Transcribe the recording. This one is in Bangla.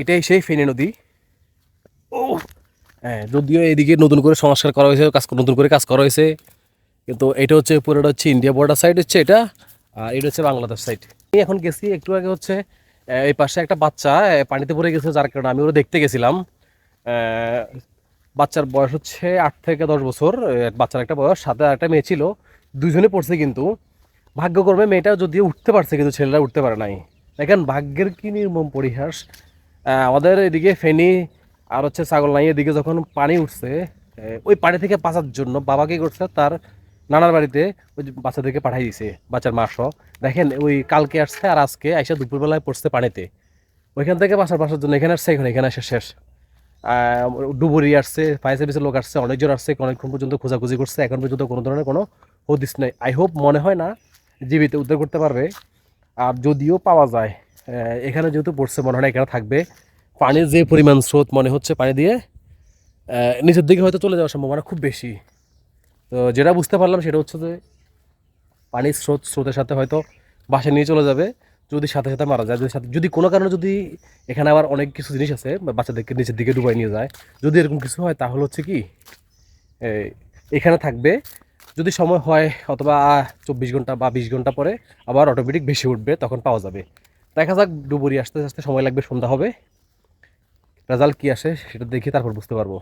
এটাই সেই ফেনী নদী। ও হ্যাঁ যদিও এদিকে নতুন করে সংস্কার করা হয়েছে, কাজ নতুন করে কাজ করা হয়েছে। কিন্তু এটা হচ্ছে পুরোটা হচ্ছে ইন্ডিয়া বর্ডার সাইড হচ্ছে এটা, আর এটা হচ্ছে বাংলাদেশ সাইড আমি এখন গেছি একটু আগে হচ্ছে এই পাশে একটা বাচ্চা পানিতে পড়ে গেছে যার কারণে আমি ওরা দেখতে গেছিলাম। বাচ্চার বয়স হচ্ছে আট থেকে দশ বছর বাচ্চার একটা বয়স, সাথে একটা মেয়ে ছিল দুজনে পড়ছে কিন্তু। ভাগ্যক্রমে মেয়েটা যদিও উঠতে পারছে কিন্তু, ছেলেরা উঠতে পারে নাই। দেখেন, ভাগ্যের কি নির্মম পরিহাস। আমাদের এদিকে ফেনি আর হচ্ছে ছাগল নাই, এদিকে যখন পানি উঠছে ওই পানি থেকে বাঁচার জন্য বাবা কি করছে তার নানার বাড়িতে ওই বাচ্চাদেরকে পাঠাই দিছে, বাচ্চার মা সহ। দেখেন, ওই কালকে আসছে আর আজকে আইসা দুপুরবেলায় পড়ছে পানিতে। ওইখান থেকে বাসার বাসার জন্য এখানে আসছে, এখানে এখানে আসে শেষ। ডুবুরি আসছে ফায়ার সার্ভিসের লোক আসছে অনেকজন আসছে, অনেকক্ষণ পর্যন্ত খোঁজাখুঁজি করছে, এখন পর্যন্ত কোনো ধরনের কোনো হদিস নেই। আই হোপ মনে হয় না, জীবিত উদ্ধার করতে পারবে। আর যদিও পাওয়া যায় এখানে যেহেতু পড়ছে, মনে হয় না, এখানে থাকবে। পানির যে পরিমাণ স্রোত, মনে হচ্ছে পানি দিয়ে নিচের দিকে হয়তো চলে যাওয়ার সম্ভাবনা খুব বেশি। তো যেটা বুঝতে পারলাম সেটা হচ্ছে যে, পানির স্রোত, স্রোতের সাথে হয়তো বাসে নিয়ে চলে যাবে, যদি সাথে সাথে মারা যায়, যদি সাথে যদি কোনো কারণে যদি এখানে আবার অনেক কিছু জিনিস আছে বাচ্চাদেরকে নিচের দিকে ডুবাই নিয়ে যায়, যদি এরকম কিছু হয়, তাহলে হচ্ছে কি এখানে থাকবে। যদি সময় হয়, অথবা চব্বিশ ঘণ্টা বা বিশ ঘণ্টা পরে আবার অটোমেটিক বেশি উঠবে, তখন পাওয়া যাবে। দেখা যাক, ডুবুরি আসতে আসতে সময় লাগবে, সন্ধ্যা হবে। রেজাল্ট কী আসে সেটা দেখে তারপর বুঝতে পারব।